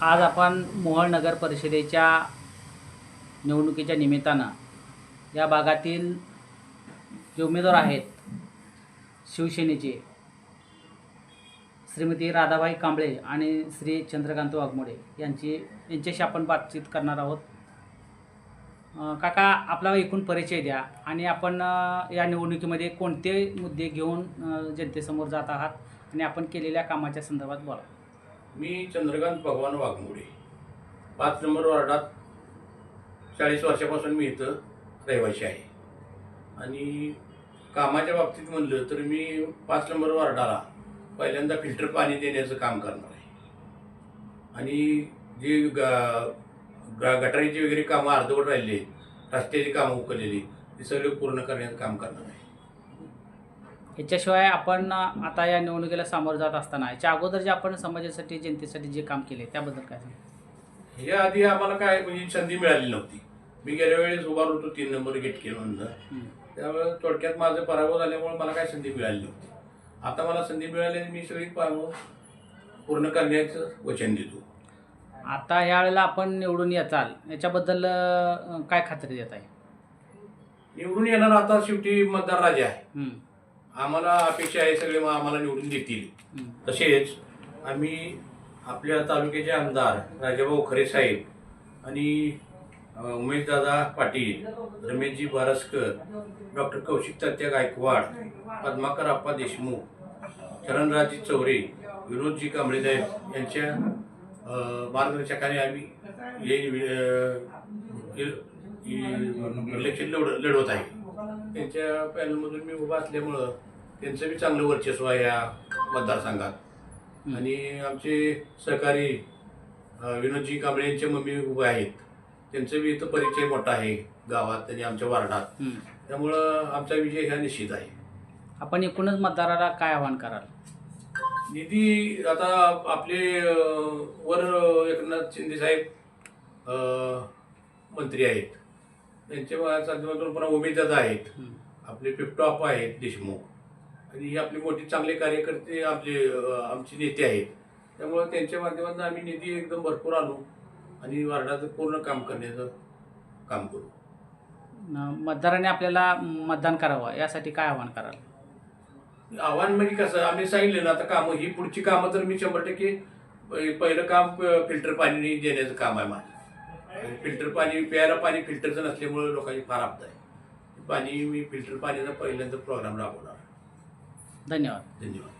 आज आपण मोहळ नगर परिषदेच्या निवडणुकीच्या निमित्तानं या भागातील जे उमेदवार आहेत शिवसेनेचे श्रीमती राधाबाई कांबळे आणि श्री चंद्रकांत वाघमोडे यांची यांच्याशी आपण बातचीत करणार आहोत. काका आपला एकूण परिचय द्या आणि आपण या निवडणुकीमध्ये कोणते मुद्दे घेऊन जनतेसमोर जात आहात आणि आपण केलेल्या कामाच्या संदर्भात बोला. मी चंद्रकांत भगवान वाघमोडे. पाच नंबर वार्डात चाळीस वर्षापासून मी इथं रहिवासी आहे. आणि कामाच्या बाबतीत म्हणलं तर मी पाच नंबर वार्डाला पहिल्यांदा फिल्टर पाणी देण्याचं काम करणार आहे. आणि जे ग- गटारीची वगैरे कामं अर्धवट राहिली. रस्त्याची कामं उकरलेली ती सगळे पूर्ण करण्याचं काम करणार आहे. याच्याशिवाय आपण आता या निवडणुकीला सामोरं जात असताना याच्या अगोदर जे आपण समाजासाठी जनतेसाठी जे काम केले त्याबद्दल काय सांगा या आधी आम्हाला काय म्हणजे संधी मिळाली नव्हती. मी गेल्या वेळेस उभार होतो तीन नंबर गेट केलं त्यामुळे थोडक्यात माझं पराभव झाल्यामुळे मला काय संधी मिळाली नव्हती. आता मला संधी मिळाली आणि मी सगळी पूर्ण करण्याचं वचन देतो. आता ह्या वेळेला आपण निवडून याचाल याच्याबद्दल अ, काय खात्री देत आहे? निवडून येणार आता शेवटी मतदार राजा आहे. हं, आम्हाला अपेक्षा आहे सगळे मग आम्हाला निवडून देतील. तसेच आम्ही आपल्या तालुक्याचे आमदार राजाभाऊ खरे साहेब आणि अ, उमेशदादा पाटील रमेशजी बारसकर डॉक्टर कौशिक तात्या गायकवाड पद्माकर आप्पा देशमुख चरणराजी चौरे विनोदजी कांबळे साहेब यांच्या मार्गदर्शकाने आम्ही हे इलेक्शन लढ लढवत आहे. त्यांच्या पॅनलमधून मी उभा असल्यामुळं त्यांचं बी चांगलं वर्चस्व आहे या मतदारसंघात. आणि आमचे सहकारी विनोदजी कांबळे यांचे मम्मी उभे आहेत. त्यांचं बी इथं परिचय मोठा आहे गावात आणि आमच्या वार्डात. हं. त्यामुळं आमचा विजय हा निश्चित आहे. आपण एकूणच मतदाराला काय आवाहन कराल? निधी आता आपले वर एकनाथ शिंदे साहेब मंत्री आहेत. त्यांच्या माध्यमातून पुन्हा उमेदवार आहेत. आपले पिपटॉप आहेत देशमुख. आणि ही आपली मोठी चांगले कार्यकर्ते आपले आमचे नेते आहेत. त्यामुळे त्यांच्या माध्यमातून आम्ही निधी एकदम भरपूर आणू आणि वार्डाचं पूर्ण काम करण्याचं काम करू. मतदाराने आपल्याला मतदान करावं यासाठी काय आवाहन कराल? आव्हान म्हणजे कसं आम्ही सांगितलं ना आता कामं ही पुढची कामं तर मी शंभर टक्के पहिलं काम फिल्टर पाणी देण्याचं काम आहे माझं. फिल्टर पाणी प्यायला पाणी फिल्टरचं नसल्यामुळे लोकांची फार आपदा आहे. पाणी मी फिल्टर पाण्याचा पहिल्यांदा प्रोग्राम राबवणार धन्यवाद. धन्यवाद.